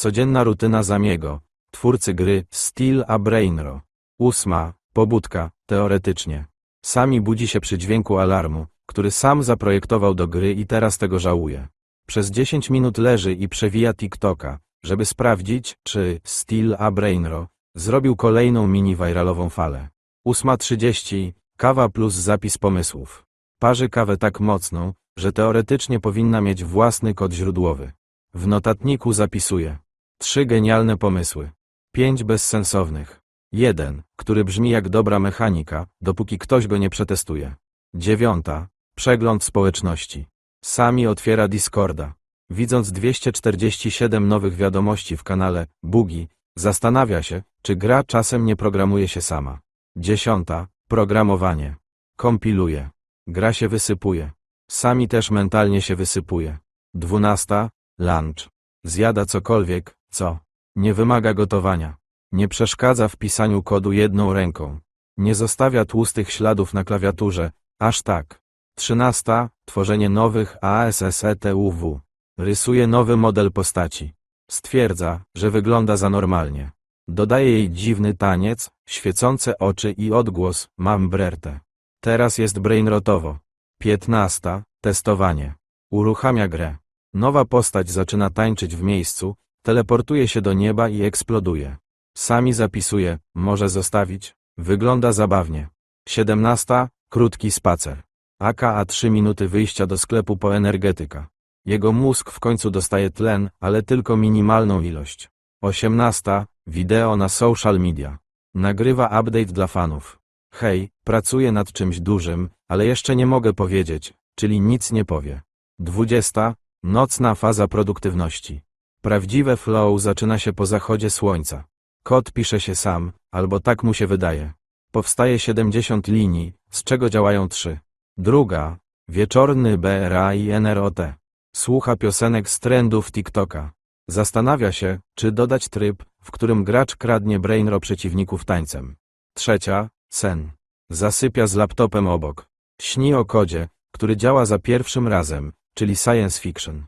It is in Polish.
Codzienna rutyna Zamiego, twórcy gry Steel a Brainro. Ósma, pobudka, teoretycznie. Sami budzi się przy dźwięku alarmu, który sam zaprojektował do gry i teraz tego żałuje. Przez 10 minut leży i przewija TikToka, żeby sprawdzić, czy Steel a Brainro zrobił kolejną mini-viralową falę. 8.30, kawa plus zapis pomysłów. Parzy kawę tak mocną, że teoretycznie powinna mieć własny kod źródłowy. W notatniku zapisuje trzy genialne pomysły, pięć bezsensownych, jeden, który brzmi jak dobra mechanika, dopóki ktoś go nie przetestuje. Dziewiąta, przegląd społeczności. Sami otwiera Discorda. Widząc 247 nowych wiadomości w kanale Bugi, zastanawia się, czy gra czasem nie programuje się sama. Dziesiąta, programowanie. Kompiluje. Gra się wysypuje. Sami też mentalnie się wysypuje. Dwunasta, lunch. Zjada cokolwiek, co nie wymaga gotowania. Nie przeszkadza w pisaniu kodu jedną ręką. Nie zostawia tłustych śladów na klawiaturze, aż tak. Trzynasta, tworzenie nowych ASSETUW. Rysuje nowy model postaci. Stwierdza, że wygląda za normalnie. Dodaje jej dziwny taniec, świecące oczy i odgłos, mam. Teraz jest brainrotowo. Piętnasta, testowanie. Uruchamia grę. Nowa postać zaczyna tańczyć w miejscu, teleportuje się do nieba i eksploduje. Sami zapisuje, może zostawić, wygląda zabawnie. Siedemnasta, krótki spacer. AKA 3 minuty wyjścia do sklepu po energetyka. Jego mózg w końcu dostaje tlen, ale tylko minimalną ilość. Osiemnasta, wideo na social media. Nagrywa update dla fanów. Hej, pracuję nad czymś dużym, ale jeszcze nie mogę powiedzieć, czyli nic nie powie. Dwudziesta, nocna faza produktywności. Prawdziwe flow zaczyna się po zachodzie słońca. Kod pisze się sam, albo tak mu się wydaje. Powstaje 70 linii, z czego działają trzy. Druga, wieczorny BRA i NROT. Słucha piosenek z trendów TikToka. Zastanawia się, czy dodać tryb, w którym gracz kradnie brainro przeciwników tańcem. Trzecia, sen. Zasypia z laptopem obok. Śni o kodzie, który działa za pierwszym razem, czyli science fiction.